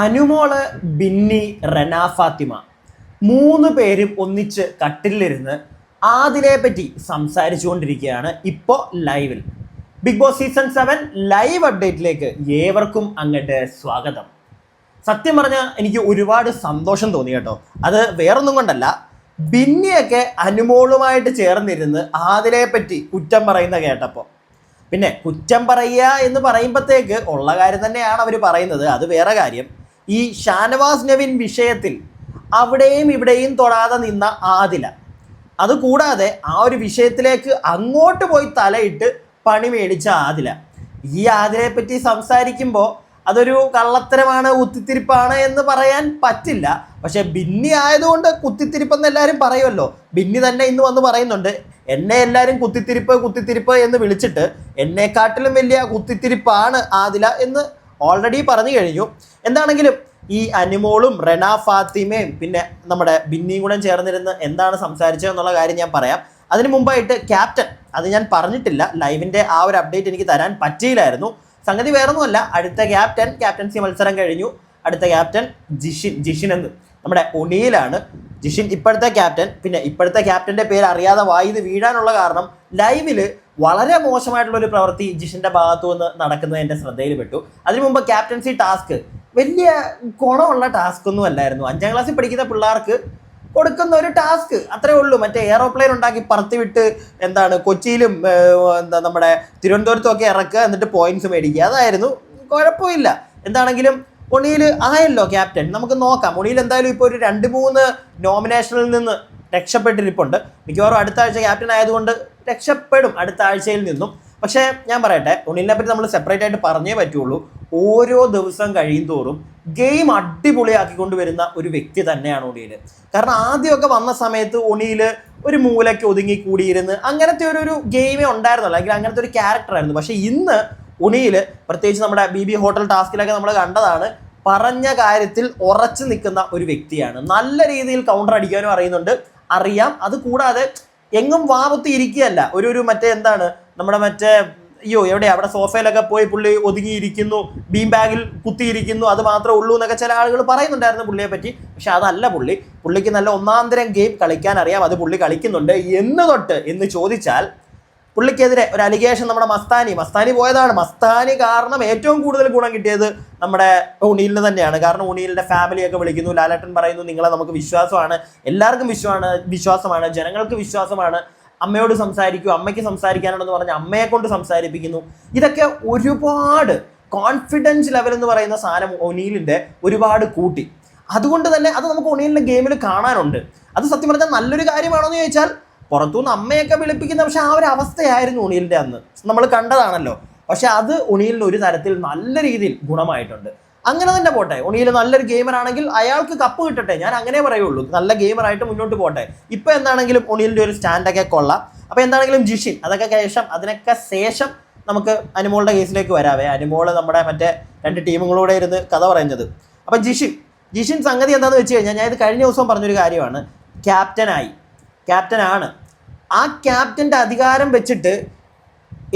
അനുമോൾ ബിന്നി റന ഫാത്തിമ മൂന്ന് പേരും ഒന്നിച്ച് കട്ടിലിരുന്ന് ആദിലെ പറ്റി സംസാരിച്ചുകൊണ്ടിരിക്കുകയാണ് ഇപ്പോൾ ലൈവിൽ. Big Boss season seven live അപ്ഡേറ്റിലേക്ക് ഏവർക്കും അങ്ങോട്ട് സ്വാഗതം. സത്യം പറഞ്ഞാൽ എനിക്ക് ഒരുപാട് സന്തോഷം തോന്നി കേട്ടോ. അത് വേറൊന്നും കൊണ്ടല്ല. ബിന്നിയൊക്കെ അനുമോളുമായിട്ട് ചേർന്നിരുന്ന് ആദിലെ പറ്റി കുറ്റം പറയുന്ന കേട്ടപ്പോൾ പിന്നെ കുറ്റം പറയുക എന്ന് പറയുമ്പോഴത്തേക്ക് ഉള്ള കാര്യം തന്നെയാണ് അവർ പറയുന്നത്. അത് വേറെ കാര്യം. ഈ ഷാനവാസ് നവീൻ വിഷയത്തിൽ അവിടെയും ഇവിടെയും തൊടാതെ നിന്ന ആദില അതുകൂടാതെ ആ ഒരു വിഷയത്തിലേക്ക് അങ്ങോട്ട് പോയി തലയിട്ട് പണി മേടിച്ച ആദില ഈ ആദിലയെ പറ്റി സംസാരിക്കുമ്പോൾ അതൊരു കള്ളത്തരമാണ് കുത്തിത്തിരിപ്പാണ് എന്ന് പറയാൻ പറ്റില്ല. പക്ഷെ ബിന്നി ആയതുകൊണ്ട് കുത്തിത്തിരിപ്പെന്ന് എല്ലാവരും പറയുമല്ലോ. ബിന്നി തന്നെ ഇന്ന് വന്ന് പറയുന്നുണ്ട് എന്നെ എല്ലാവരും കുത്തിത്തിരിപ്പ് കുത്തിത്തിരിപ്പ് എന്ന് വിളിച്ചിട്ട് എന്നെക്കാട്ടിലും വലിയ കുത്തിത്തിരിപ്പാണ് ആദില എന്ന് ഓൾറെഡി പറഞ്ഞു കഴിഞ്ഞു. എന്താണെങ്കിലും ഈ അനിമോളും റെന ഫാത്തിമയും പിന്നെ നമ്മുടെ ബിന്നിയും കൂടെ ചേർന്നിരുന്ന് എന്താണ് സംസാരിച്ചത് എന്നുള്ള കാര്യം ഞാൻ പറയാം. അതിന് മുമ്പായിട്ട് ക്യാപ്റ്റൻ അത് ഞാൻ പറഞ്ഞിട്ടില്ല ലൈവിന്റെ ആ ഒരു അപ്ഡേറ്റ് എനിക്ക് തരാൻ പറ്റിയില്ലായിരുന്നു. സംഗതി വേറൊന്നുമല്ല അടുത്ത ക്യാപ്റ്റൻ ക്യാപ്റ്റൻസി മത്സരം കഴിഞ്ഞു. അടുത്ത ക്യാപ്റ്റൻ ജിഷിൻ ജിഷിൻ എന്ന് നമ്മുടെ ഒണിയിലാണ്. ജിഷിൻ ഇപ്പോഴത്തെ ക്യാപ്റ്റൻ പിന്നെ ഇപ്പോഴത്തെ ക്യാപ്റ്റന്റെ പേര് അറിയാതെ വായിന്ന് വീഴാനുള്ള കാരണം ലൈവിൽ വളരെ മോശമായിട്ടുള്ള ഒരു പ്രവൃത്തി ജിഷിന്റെ ഭാഗത്തു നിന്ന് നടക്കുന്നത് എന്റെ ശ്രദ്ധയിൽപ്പെട്ടു അതിനു മുമ്പ് ക്യാപ്റ്റൻസി ടാസ്ക് വലിയ ഗുണമുള്ള ടാസ്ക് ഒന്നും അല്ലായിരുന്നു. അഞ്ചാം ക്ലാസ്സിൽ പഠിക്കുന്ന പിള്ളേർക്ക് കൊടുക്കുന്ന ഒരു ടാസ്ക് അത്രേ ഉള്ളൂ. മറ്റേ എയറോപ്ലെയിൻ ഉണ്ടാക്കി പറത്തി വിട്ട് എന്താണ് കൊച്ചിയിലും എന്താ നമ്മുടെ തിരുവനന്തപുരത്തും ഒക്കെ ഇറക്കുക എന്നിട്ട് പോയിന്റ്സ് മേടിക്കുക. അതായിരുന്നു. കുഴപ്പമില്ല. എന്താണെങ്കിലും ഒണിയിൽ ആയല്ലോ ക്യാപ്റ്റൻ നമുക്ക് നോക്കാം. ഒണിയിൽ എന്തായാലും ഇപ്പോൾ ഒരു രണ്ട് മൂന്ന് നോമിനേഷനിൽ നിന്ന് രക്ഷപ്പെട്ടിരിപ്പുണ്ട്. മിക്കവാറും അടുത്ത ആഴ്ച ക്യാപ്റ്റൻ ആയതുകൊണ്ട് രക്ഷപ്പെടും അടുത്ത ആഴ്ചയിൽ നിന്നും. പക്ഷേ ഞാൻ പറയട്ടെ ഒണിലിനെ പറ്റി നമ്മൾ സെപ്പറേറ്റ് ആയിട്ട് പറഞ്ഞേ പറ്റുള്ളൂ. ഓരോ ദിവസം കഴിയും തോറും ഗെയിം അടിപൊളിയാക്കിക്കൊണ്ട് വരുന്ന ഒരു വ്യക്തി തന്നെയാണ് ഒണിയിൽ കാരണം ആദ്യമൊക്കെ വന്ന സമയത്ത് ഒണിയിൽ ഒരു മൂലയ്ക്ക് ഒതുങ്ങി കൂടിയിരുന്ന് അങ്ങനത്തെ ഒരു ഒരു ഗെയിമേ ഉണ്ടായിരുന്നുള്ളൂ അല്ലെങ്കിൽ അങ്ങനത്തെ ഒരു ക്യാരക്ടർ ആയിരുന്നു. പക്ഷേ ഇന്ന് ഉണിയിൽ പ്രത്യേകിച്ച് നമ്മുടെ ബി ബി ഹോട്ടൽ ടാസ്കിലൊക്കെ നമ്മൾ കണ്ടതാണ്. പറഞ്ഞ കാര്യത്തിൽ ഉറച്ചു നിൽക്കുന്ന ഒരു വ്യക്തിയാണ്. നല്ല രീതിയിൽ കൗണ്ടർ അടിക്കാനും അറിയുന്നുണ്ട്. അറിയാം. അത് കൂടാതെ എങ്ങും വാപത്തി ഇരിക്കുകയല്ല. ഒരു ഒരു മറ്റേ എന്താണ് നമ്മുടെ മറ്റേ അയ്യോ എവിടെ അവിടെ സോഫയിലൊക്കെ പോയി പുള്ളി ഒതുങ്ങിയിരിക്കുന്നു ബീം ബാഗിൽ കുത്തിയിരിക്കുന്നു അത് മാത്രമേ ഉള്ളൂ എന്നൊക്കെ ചില ആളുകൾ പറയുന്നുണ്ടായിരുന്നു പുള്ളിയെ പറ്റി. പക്ഷെ അതല്ല പുള്ളി. പുള്ളിക്ക് നല്ല ഒന്നാന്തരം ഗെയിം കളിക്കാൻ അറിയാം. അത് പുള്ളി കളിക്കുന്നുണ്ട്. എന്ന് തൊട്ട് എന്ന് ചോദിച്ചാൽ പുള്ളിക്കെതിരെ ഒരു അലിഗേഷൻ നമ്മുടെ മസ്താനി. മസ്താനി പോയതാണ്. മസ്താനി കാരണം ഏറ്റവും കൂടുതൽ ഗുണം കിട്ടിയത് നമ്മുടെ ഉണിയിലിന് തന്നെയാണ്. കാരണം ഉണീലിന്റെ ഫാമിലിയൊക്കെ വിളിക്കുന്നു. ലാലേട്ടൻ പറയുന്നു നിങ്ങളെ നമുക്ക് വിശ്വാസമാണ്. എല്ലാവർക്കും വിശ്വമാണ് വിശ്വാസമാണ്. ജനങ്ങൾക്ക് വിശ്വാസമാണ്. അമ്മയോട് സംസാരിക്കൂ. അമ്മയ്ക്ക് സംസാരിക്കാനുണ്ടെന്ന് പറഞ്ഞ് അമ്മയെ കൊണ്ട് സംസാരിപ്പിക്കുന്നു. ഇതൊക്കെ ഒരുപാട് കോൺഫിഡൻസ് ലെവൽ എന്ന് പറയുന്ന സാധനം ഒനീലിന്റെ ഒരുപാട് കൂട്ടി. അതുകൊണ്ട് തന്നെ അത് നമുക്ക് ഒനീലിന്റെ ഗെയിമിൽ കാണാനുണ്ട്. അത് സത്യം പറഞ്ഞാൽ നല്ലൊരു കാര്യമാണോ എന്ന് ചോദിച്ചാൽ പുറത്തുനിന്ന് അമ്മയൊക്കെ വിളിപ്പിക്കുന്ന പക്ഷെ ആ ഒരു അവസ്ഥയായിരുന്നു ഉണീലിന്റെ അന്ന്. നമ്മൾ കണ്ടതാണല്ലോ. പക്ഷെ അത് ഉണീലിന് ഒരു തരത്തിൽ നല്ല രീതിയിൽ ഗുണമായിട്ടുണ്ട്. അങ്ങനെ തന്നെ പോട്ടെ. ഉണിയിൽ നല്ലൊരു ഗെയിമർ ആണെങ്കിൽ അയാൾക്ക് കപ്പ് കിട്ടട്ടെ. ഞാൻ അങ്ങനെ പറയുള്ളൂ. നല്ല ഗെയിമറായിട്ട് മുന്നോട്ട് പോട്ടെ. ഇപ്പോൾ എന്താണെങ്കിലും ഉണിയിലിന്റെ ഒരു സ്റ്റാൻഡൊക്കെ കൊള്ളാം. അപ്പോൾ എന്താണെങ്കിലും ജിഷിൻ അതൊക്കെ ശേഷം അതിനൊക്കെ ശേഷം നമുക്ക് അനുമോളുടെ കേസിലേക്ക് വരാവേ. അനുമോൾ നമ്മുടെ മറ്റേ രണ്ട് ടീമുകളൂടെ ഇരുന്ന് കഥ പറയുന്നത്. അപ്പം ജിഷിൻ ജിഷിൻ സംഗതി എന്താണെന്ന് വെച്ച് കഴിഞ്ഞാൽ ഞാൻ ഇത് കഴിഞ്ഞ ദിവസം പറഞ്ഞൊരു കാര്യമാണ്. ക്യാപ്റ്റനായി. ക്യാപ്റ്റനാണ്. ആ ക്യാപ്റ്റന്റെ അധികാരം വെച്ചിട്ട്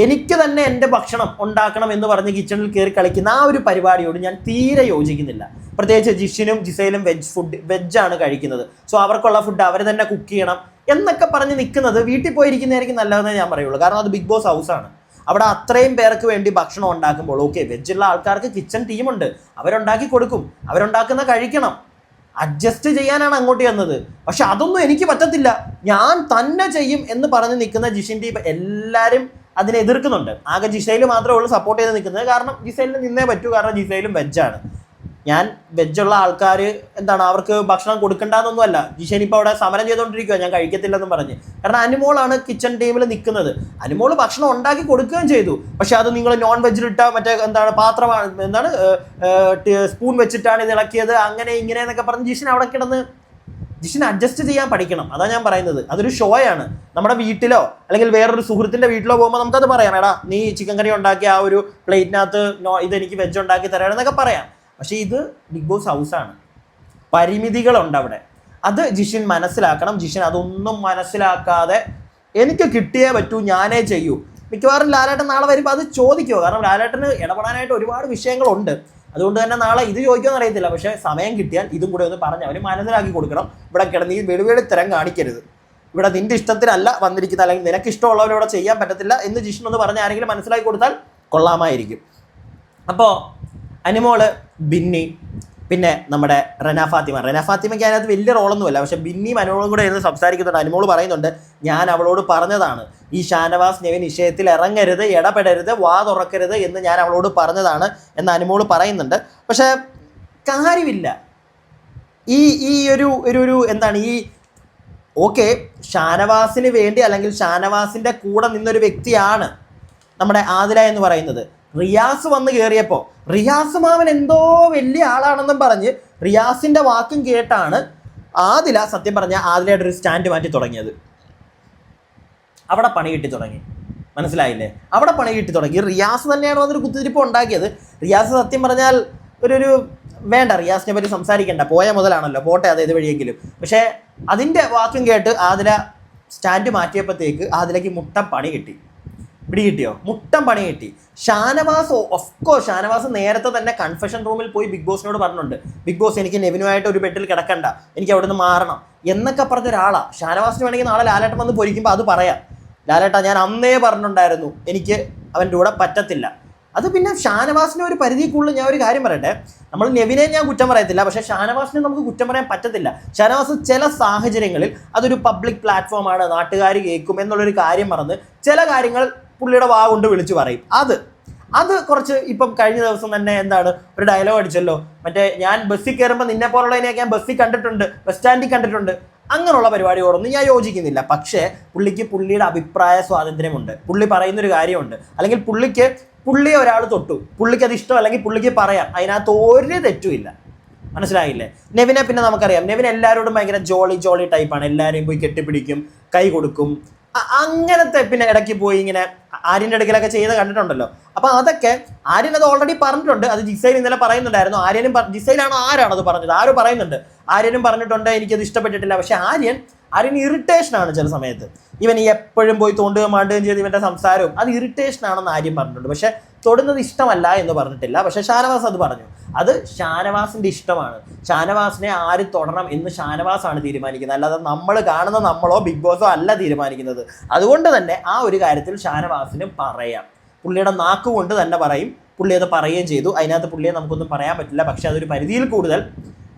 എനിക്ക് തന്നെ എന്റെ ഭക്ഷണം ഉണ്ടാക്കണം എന്ന് പറഞ്ഞ് കിച്ചണിൽ കയറി കളിക്കുന്ന ആ ഒരു പരിപാടിയോട് ഞാൻ തീരെ യോജിക്കുന്നില്ല. പ്രത്യേകിച്ച് ജിഷിനും ജിസയിലും വെജ് ഫുഡ് വെജാണ് കഴിക്കുന്നത്. സോ അവർക്കുള്ള ഫുഡ് അവർ തന്നെ കുക്ക് ചെയ്യണം എന്നൊക്കെ പറഞ്ഞ് നിൽക്കുന്നത് വീട്ടിൽ പോയിരിക്കുന്നതായിരിക്കും നല്ലതെന്ന് ഞാൻ പറയുള്ളൂ. കാരണം അത് ബിഗ് ബോസ് ഹൗസാണ് അവിടെ അത്രയും പേർക്ക് വേണ്ടി ഭക്ഷണം ഉണ്ടാക്കുമ്പോൾ ഓക്കെ വെജുള്ള ആൾക്കാർക്ക് കിച്ചൺ ടീമുണ്ട് അവരുണ്ടാക്കി കൊടുക്കും. അവരുണ്ടാക്കുന്ന കഴിക്കണം. അഡ്ജസ്റ്റ് ചെയ്യാനാണ് അങ്ങോട്ട് വന്നത്. പക്ഷെ അതൊന്നും എനിക്ക് പറ്റത്തില്ല. ഞാൻ തന്നെ ചെയ്യും എന്ന് പറഞ്ഞ് നിൽക്കുന്ന ജിഷിൻ ടീം എല്ലാവരും അതിനെ എതിർക്കുന്നുണ്ട്. ആകെ ജിസൈൽ മാത്രമേ ഉള്ളൂ സപ്പോർട്ട് ചെയ്ത് നിൽക്കുന്നത്. കാരണം ജിസൈലിന് നിന്നേ പറ്റൂ. കാരണം ജിസൈലും വെജാണ് ഞാൻ വെജുള്ള ആൾക്കാർ എന്താണ് അവർക്ക് ഭക്ഷണം കൊടുക്കണ്ടെന്നൊന്നുമല്ല. ജിഷേൻ ഇപ്പോൾ അവിടെ സമരം ചെയ്തുകൊണ്ടിരിക്കുക ഞാൻ കഴിക്കത്തില്ലെന്നും പറഞ്ഞ്. കാരണം അനുമോളാണ് കിച്ചൺ ടീമിൽ നിൽക്കുന്നത് അനുമോൾ ഭക്ഷണം ഉണ്ടാക്കി കൊടുക്കുകയും ചെയ്തു. പക്ഷെ അത് നിങ്ങൾ നോൺ വെജിലിട്ട മറ്റേ എന്താണ് പാത്രമാണ് എന്താണ് സ്പൂൺ വെച്ചിട്ടാണ് ഇത് ഇളക്കിയത് അങ്ങനെ ഇങ്ങനെ എന്നൊക്കെ പറഞ്ഞ് ജിഷൻ അവിടെ കിടന്ന് ജിഷൻ അഡ്ജസ്റ്റ് ചെയ്യാൻ പഠിക്കണം. അതാ ഞാൻ പറയുന്നത്. അതൊരു ഷോയാണ് നമ്മുടെ വീട്ടിലോ അല്ലെങ്കിൽ വേറൊരു സുഹൃത്തിന്റെ വീട്ടിലോ പോകുമ്പോൾ നമുക്കത് പറയാം. എടാ നീ ചിക്കൻ കറി ഉണ്ടാക്കിയ ആ ഒരു പ്ലേറ്റിനകത്ത് ഇതെനിക്ക് വെജ് ഉണ്ടാക്കി തരണം എന്നൊക്കെ പറയാം. പക്ഷേ ഇത് ബിഗ് ബോസ് ഹൗസാണ് പരിമിതികളുണ്ട് അവിടെ. അത് ജിഷിൻ മനസ്സിലാക്കണം. ജിഷിൻ അതൊന്നും മനസ്സിലാക്കാതെ എനിക്ക് കിട്ടിയേ പറ്റൂ ഞാനേ ചെയ്യൂ. മിക്കവാറും ലാലേട്ടൻ നാളെ വരുമ്പോൾ അത് ചോദിക്കുമോ കാരണം ലാലേട്ടന് ഇടപെടാനായിട്ട് ഒരുപാട് വിഷയങ്ങളുണ്ട്. അതുകൊണ്ട് തന്നെ നാളെ ഇത് ചോദിക്കുമെന്ന് അറിയത്തില്ല പക്ഷേ സമയം കിട്ടിയാൽ ഇതും കൂടെ ഒന്ന് പറഞ്ഞ് അവന് മനസ്സിലാക്കി കൊടുക്കണം. ഇവിടെ കിടന്നീ ഈ വെളുവേളി തരം കാണിക്കരുത്. ഇവിടെ നിന്റെ ഇഷ്ടത്തിനല്ല വന്നിരിക്കുന്നത്. അല്ലെങ്കിൽ നിനക്ക് ഇഷ്ടമുള്ളവരോടെ ചെയ്യാൻ പറ്റത്തില്ല എന്ന് ജിഷ്ണു ഒന്ന് പറഞ്ഞ് ആരെങ്കിലും മനസ്സിലാക്കി കൊടുത്താൽ കൊള്ളാമായിരിക്കും. അപ്പോൾ അനിമോൾ ബിന്നി പിന്നെ നമ്മുടെ റന ഫാത്തിമ. റന ഫാത്തിമയ്ക്ക് അതിനകത്ത് വലിയ റോളൊന്നുമല്ല. പക്ഷെ ബിന്നി അനുമോളും കൂടെ ഇരുന്ന് സംസാരിക്കുന്നുണ്ട്. അനുമോൾ പറയുന്നുണ്ട് ഞാൻ അവളോട് പറഞ്ഞതാണ്. ഈ ഷാനവാസ് നെവിൻ വിഷയത്തിൽ ഇറങ്ങരുത് ഇടപെടരുത് വാ തുറക്കരുത് എന്ന് ഞാൻ അവളോട് പറഞ്ഞതാണ് എന്ന് അനുമോൾ പറയുന്നുണ്ട്. പക്ഷെ കാര്യമില്ല. ഈ ഈ ഒരു ഒരു ഒരു എന്താണ് ഈ ഓക്കെ ഷാനവാസിന് വേണ്ടി അല്ലെങ്കിൽ ഷാനവാസിന്റെ കൂടെ നിന്നൊരു വ്യക്തിയാണ് നമ്മുടെ ആദില എന്ന് പറയുന്നത്. റിയാസ് വന്ന് കയറിയപ്പോൾ റിയാസ് മാമൻ എന്തോ വലിയ ആളാണെന്നും പറഞ്ഞ് റിയാസിന്റെ വാക്കും കേട്ടാണ് ആദില സത്യം പറഞ്ഞ ആദിലയുടെ ഒരു സ്റ്റാൻഡ് മാറ്റി തുടങ്ങിയത്. അവിടെ പണി കിട്ടി തുടങ്ങി. മനസ്സിലായില്ലേ? അവിടെ പണി കിട്ടി തുടങ്ങി. റിയാസ് തന്നെയാണ് അതൊരു കുത്തിരിപ്പ് ഉണ്ടാക്കിയത്. റിയാസ് സത്യം പറഞ്ഞാൽ ഒരു ഒരു വേണ്ട റിയാസിനെ പറ്റി സംസാരിക്കേണ്ട. പോയ മുതലാണല്ലോ. പോട്ടെ അത് വഴിയെങ്കിലും. പക്ഷേ അതിന്റെ വാക്കും കേട്ട് ആദില സ്റ്റാൻഡ് മാറ്റിയപ്പോഴത്തേക്ക് ആദിലയ്ക്ക് മുട്ട പണി കിട്ടി. പിടി കിട്ടിയോ മുട്ടം പണി കിട്ടി. ഷാനവാസ് ഓഫ്കോഴ്സ് ഷാനവാസ് നേരത്തെ തന്നെ കൺഫെഷൻ റൂമിൽ പോയി ബിഗ് ബോസിനോട് പറഞ്ഞിട്ടുണ്ട്. ബിഗ് ബോസ് എനിക്ക് നെവിനുമായിട്ട് ഒരു ബെഡിൽ കിടക്കണ്ട. എനിക്ക് അവിടെ നിന്ന് മാറണം. എന്നൊക്കെ പറഞ്ഞ ഒരാളാണ് ഷാനവാസിന് വേണമെങ്കിൽ നാളെ ലാലേട്ടൻ വന്ന് പൊരിക്കുമ്പോൾ അത് പറയാം. ലാലേട്ട ഞാൻ അന്നേ പറഞ്ഞിട്ടുണ്ടായിരുന്നു. എനിക്ക് അവന്റെ കൂടെ പറ്റത്തില്ല. അത് പിന്നെ ഷാനവാസിന്റെ ഒരു പരിധി കൂടുതൽ ഞാൻ ഒരു കാര്യം പറയട്ടെ. നമ്മൾ നെവിനെ ഞാൻ കുറ്റം പറയത്തില്ല. പക്ഷേ ഷാനവാസിനെ നമുക്ക് കുറ്റം പറയാൻ പറ്റത്തില്ല. ഷാനവാസ് ചില സാഹചര്യങ്ങളിൽ അതൊരു പബ്ലിക് പ്ലാറ്റ്ഫോമാണ് നാട്ടുകാർ കേൾക്കും എന്നുള്ളൊരു കാര്യം പറഞ്ഞ് ചില കാര്യങ്ങൾ പുള്ളിയുടെ വാ കൊണ്ട് വിളിച്ചു പറയും. അത് അത് കുറച്ച് ഇപ്പം കഴിഞ്ഞ ദിവസം തന്നെ എന്താണ് ഒരു ഡയലോഗ് അടിച്ചല്ലോ. മറ്റേ ഞാൻ ബസ്സിൽ കയറുമ്പോൾ നിന്നെ പോലുള്ളതിനെയൊക്കെ ഞാൻ ബസ്സിൽ കണ്ടിട്ടുണ്ട് ബസ് സ്റ്റാൻഡിൽ കണ്ടിട്ടുണ്ട്. അങ്ങനെയുള്ള പരിപാടിയോടൊന്നും ഞാൻ യോജിക്കുന്നില്ല. പക്ഷേ പുള്ളിക്ക് പുള്ളിയുടെ അഭിപ്രായ സ്വാതന്ത്ര്യമുണ്ട്. പുള്ളി പറയുന്നൊരു കാര്യമുണ്ട്. അല്ലെങ്കിൽ പുള്ളിക്ക് പുള്ളിയെ ഒരാൾ തൊട്ടു. പുള്ളിക്ക് അത് ഇഷ്ടം അല്ലെങ്കിൽ പുള്ളിക്ക് പറയാം. അതിനകത്ത് ഒരു തെറ്റുമില്ല മനസ്സിലായില്ലേ? നെവിനെ പിന്നെ നമുക്കറിയാം. നെവിൻ എല്ലാവരോടും ഭയങ്കര ജോളി ജോളി ടൈപ്പാണ് എല്ലാവരെയും പോയി കെട്ടിപ്പിടിക്കും കൈ കൊടുക്കും. അങ്ങനത്തെ പിന്നെ ഇടയ്ക്ക് പോയി ഇങ്ങനെ ആര്യന്റെ അടുക്കലൊക്കെ ചെയ്ത് കണ്ടിട്ടുണ്ടല്ലോ. അപ്പൊ അതൊക്കെ ആര്യൻ അത് ഓൾറെഡി പറഞ്ഞിട്ടുണ്ട്. അത് ജിസൈൽ ഇന്നലെ പറയുന്നുണ്ടായിരുന്നു. ആര്യനും ജിസൈലാണ് ആരാണത് പറഞ്ഞത്? ആരും പറയുന്നുണ്ട്? ആര്യനും പറഞ്ഞിട്ടുണ്ട് എനിക്കത് ഇഷ്ടപ്പെട്ടിട്ടില്ല. പക്ഷെ ആര്യൻ ആര്യൻ ഇറിറ്റേഷൻ ആണ് ചില സമയത്ത്. ഇവൻ ഈ എപ്പോഴും പോയി തോണ്ടുകയും മാണ്ടുകയും ചെയ്ത് ഇവന്റെ സംസാരവും അത് ഇറിറ്റേഷൻ ആണെന്ന് ആര്യൻ പറഞ്ഞിട്ടുണ്ട്. പക്ഷെ തൊടുന്നത് ഇഷ്ടമല്ല എന്ന് പറഞ്ഞിട്ടില്ല. പക്ഷെ ഷാനവാസ് അത് പറഞ്ഞു. അത് ഷാനവാസിന്റെ ഇഷ്ടമാണ്. ഷാനവാസിനെ ആര് തൊടണം എന്ന് ഷാനവാസാണ് തീരുമാനിക്കുന്നത്. അല്ലാതെ നമ്മൾ കാണുന്ന നമ്മളോ ബിഗ് ബോസോ അല്ല തീരുമാനിക്കുന്നത്. അതുകൊണ്ട് തന്നെ ആ ഒരു കാര്യത്തിൽ ഷാനവാസിന് പറയാം. പുള്ളിയുടെ നാക്കുകൊണ്ട് തന്നെ പറയും. പുള്ളി അത് പറയുകയും ചെയ്തു. അതിനകത്ത് പുള്ളിയെ നമുക്കൊന്നും പറയാൻ പറ്റില്ല. പക്ഷെ അതൊരു പരിധിയിൽ കൂടുതൽ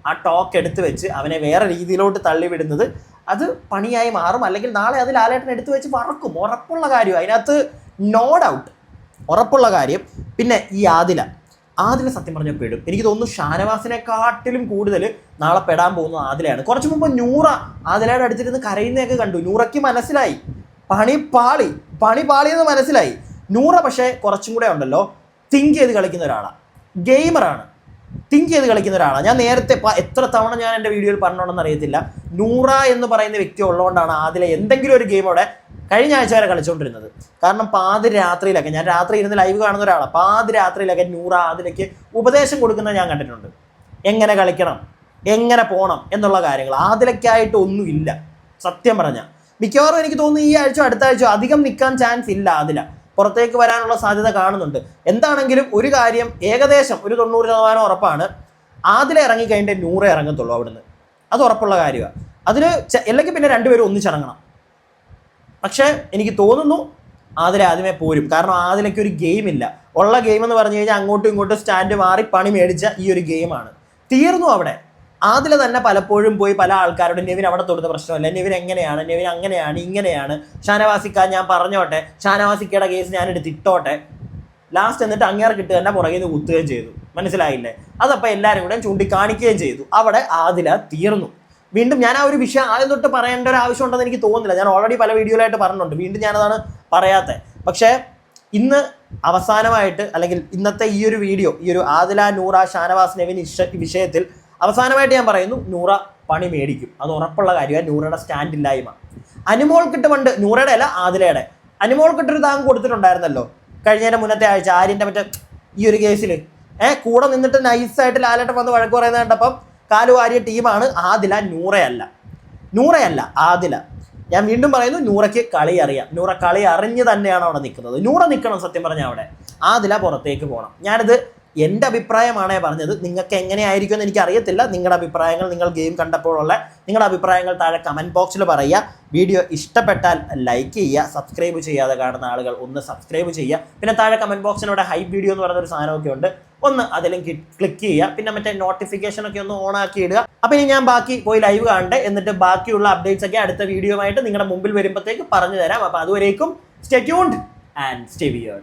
ആ ടോക്ക് എടുത്തു വെച്ച് അവനെ വേറെ രീതിയിലോട്ട് തള്ളിവിടുന്നത് അത് പണിയായി മാറും. അല്ലെങ്കിൽ നാളെ അത് ലാലേട്ടൻ എടുത്തു വെച്ച് വറക്കും. ഉറപ്പുള്ള കാര്യം. അതിനകത്ത് നോ ഡൗട്ട് ഉറപ്പുള്ള കാര്യം. പിന്നെ ഈ ആദില. ആദില സത്യം പറഞ്ഞാൽ പെടും. എനിക്ക് തോന്നുന്നു ഷാനവാസിനെക്കാട്ടിലും കൂടുതൽ നാളെ പെടാൻ പോകുന്നത് ആദിലയാണ്. കുറച്ച് മുമ്പ് നൂറ ആദിലയുടെ അടുത്തിരുന്ന് കരയുന്നതൊക്കെ കണ്ടു. നൂറയ്ക്ക് മനസ്സിലായി. പണി പാളി. പണി പാളി എന്ന് മനസ്സിലായി. നൂറ പക്ഷേ കുറച്ചും കൂടെ ഉണ്ടല്ലോ. തിങ്ക് ചെയ്ത് കളിക്കുന്ന ഒരാളാണ് ഗെയിമറാണ് തിങ്ക് ചെയ്ത് കളിക്കുന്ന ഒരാളാണ് ഞാൻ നേരത്തെ എത്ര തവണ ഞാൻ എന്റെ വീഡിയോയിൽ പറഞ്ഞോണ്ടെന്ന് അറിയത്തില്ല. നൂറ എന്ന് പറയുന്ന വ്യക്തി ഉള്ളതുകൊണ്ടാണ് അതിലെ എന്തെങ്കിലും ഒരു ഗെയിം അവിടെ കഴിഞ്ഞ ആഴ്ച വരെ കളിച്ചുകൊണ്ടിരുന്നത് കാരണം പാതി രാത്രിയിലൊക്കെ ഞാൻ രാത്രി ഇരുന്ന് ലൈവ് കാണുന്ന ഒരാളാണ് പാതി രാത്രിയിലൊക്കെ നൂറ ആദിലേക്ക് ഉപദേശം കൊടുക്കുന്നത് ഞാൻ കണ്ടിട്ടുണ്ട്. എങ്ങനെ കളിക്കണം? എങ്ങനെ പോകണം എന്നുള്ള കാര്യങ്ങൾ. ആദിലയ്ക്കായിട്ട് ഒന്നുമില്ല സത്യം പറഞ്ഞാൽ മിക്കവാറും എനിക്ക് തോന്നുന്നു ഈ ആഴ്ച അടുത്ത ആഴ്ച അധികം നിൽക്കാൻ ചാൻസ് ഇല്ല അതില പുറത്തേക്ക് വരാനുള്ള സാധ്യത കാണുന്നുണ്ട്. എന്താണെങ്കിലും ഒരു കാര്യം ഏകദേശം ഒരു തൊണ്ണൂറ് ശതമാനം ഉറപ്പാണ്. ആദില ഇറങ്ങി കഴിഞ്ഞിട്ട് നൂറേ ഇറങ്ങത്തുള്ളൂ അവിടുന്ന്. അത് ഉറപ്പുള്ള കാര്യമാണ് അതിന് അല്ലെങ്കിൽ പിന്നെ രണ്ടുപേരും ഒന്നിച്ചിറങ്ങണം പക്ഷേ എനിക്ക് തോന്നുന്നു ആദില ആദ്യമേ പോരും. കാരണം ആദിലയ്ക്ക് ഒരു ഗെയിം ഇല്ല. ഉള്ള ഗെയിം എന്ന് പറഞ്ഞു കഴിഞ്ഞാൽ അങ്ങോട്ടും ഇങ്ങോട്ടും സ്റ്റാൻഡ് മാറി പണി മേടിച്ച ഈ ഒരു ഗെയിമാണ് തീർന്നു അവിടെ. ആദില തന്നെ പലപ്പോഴും പോയി പല ആൾക്കാരോട് നെവിൻ അവിടെ തൊടുത്ത പ്രശ്നമല്ല. നെവിൻ എങ്ങനെയാണ്? നെവിൻ അങ്ങനെയാണ്. ഇങ്ങനെയാണ്. ഷാനവാസിക്ക ഞാൻ പറഞ്ഞോട്ടെ. ഷാനവാസിക്കയുടെ കേസ് ഞാൻ എടുത്ത് ഇട്ടോട്ടെ ലാസ്റ്റ് എന്നിട്ട് അങ്ങേർ കിട്ടുക തന്നെ പുറകിൽ നിന്ന് കുത്തുകയും ചെയ്തു. മനസ്സിലായില്ലേ? അതപ്പോൾ എല്ലാവരും കൂടെ ചൂണ്ടിക്കാണിക്കുകയും ചെയ്തു. അവിടെ ആദില തീർന്നു. വീണ്ടും ഞാൻ ആ ഒരു വിഷയം ആദ്യം തൊട്ട് പറയേണ്ട ഒരു ആവശ്യം ഉണ്ടെന്ന് എനിക്ക് തോന്നുന്നില്ല. ഞാൻ ഓൾറെഡി പല വീഡിയോയിലായിട്ട് പറഞ്ഞിട്ടുണ്ട്. വീണ്ടും ഞാനതാണ് പറയാത്തത് പക്ഷേ ഇന്ന് അവസാനമായിട്ട് അല്ലെങ്കിൽ ഇന്നത്തെ ഈ ഒരു വീഡിയോ ഈ ഒരു ആദില നൂറ ഷാനവാസ് നെവിൻ വിഷയത്തിൽ അവസാനമായിട്ട് ഞാൻ പറയുന്നു നൂറ പണി മേടിക്കും. അത് ഉറപ്പുള്ള കാര്യമാണ് നൂറയുടെ സ്റ്റാൻഡ് ഇല്ലായ്മ അനുമോൾക്കിട്ട് പണ്ട് നൂറയുടെ അല്ല ആതിലയുടെ. അനുമോൾ കിട്ടൊരു താങ്ങ് കൊടുത്തിട്ടുണ്ടായിരുന്നല്ലോ കഴിഞ്ഞതിന്റെ മുന്നത്തെ ആഴ്ച ആര്യന്റെ മറ്റേ ഈ ഒരു കേസിൽ ഏഹ് കൂടെ നിന്നിട്ട് നൈസായിട്ട് ലാലേട്ടൻ വന്ന് വഴക്ക് പറയുന്നത് കണ്ടപ്പം കാലു ആര്യ ടീമാണ് ആദില നൂറയല്ല. നൂറയല്ല ആദില ഞാൻ വീണ്ടും പറയുന്നു നൂറയ്ക്ക് കളി അറിയാം. നൂറ കളി അറിഞ്ഞ് തന്നെയാണ് അവിടെ നിൽക്കുന്നത്. നൂറ നിൽക്കണം സത്യം പറഞ്ഞാൽ അവിടെ. ആദില പുറത്തേക്ക് പോകണം ഞാനിത് എന്റെ അഭിപ്രായമാണേ പറഞ്ഞത്. നിങ്ങൾക്ക് എങ്ങനെയായിരിക്കും എന്ന് എനിക്കറിയത്തില്ല. നിങ്ങളുടെ അഭിപ്രായങ്ങൾ നിങ്ങൾ ഗെയിം കണ്ടപ്പോഴുള്ള നിങ്ങളുടെ അഭിപ്രായങ്ങൾ താഴെ കമന്റ് ബോക്സിൽ പറയുക. വീഡിയോ ഇഷ്ടപ്പെട്ടാൽ ലൈക്ക് ചെയ്യുക. സബ്സ്ക്രൈബ് ചെയ്യാതെ കാണുന്ന ആളുകൾ ഒന്ന് സബ്സ്ക്രൈബ് ചെയ്യുക. പിന്നെ താഴെ കമന്റ് ബോക്സിനോടെ ഹൈ വീഡിയോ എന്ന് പറയുന്ന ഒരു സാധനമൊക്കെ ഉണ്ട്. ഒന്ന് അതിലും ക്ലിക്ക് ചെയ്യുക. പിന്നെ മറ്റേ നോട്ടിഫിക്കേഷൻ ഒക്കെ ഒന്ന് ഓൺ ആക്കി ഇടുക. അപ്പോൾ ഇനി ഞാൻ ബാക്കി പോയി ലൈവ് കാണട്ടെ. എന്നിട്ട് ബാക്കിയുള്ള അപ്ഡേറ്റ്സ് ഒക്കെ അടുത്ത വീഡിയോ ആയിട്ട് നിങ്ങളുടെ മുമ്പിൽ വരുമ്പോഴത്തേക്ക് പറഞ്ഞു തരാം. അപ്പോൾ അതുവരേക്കും stay tuned and stay weird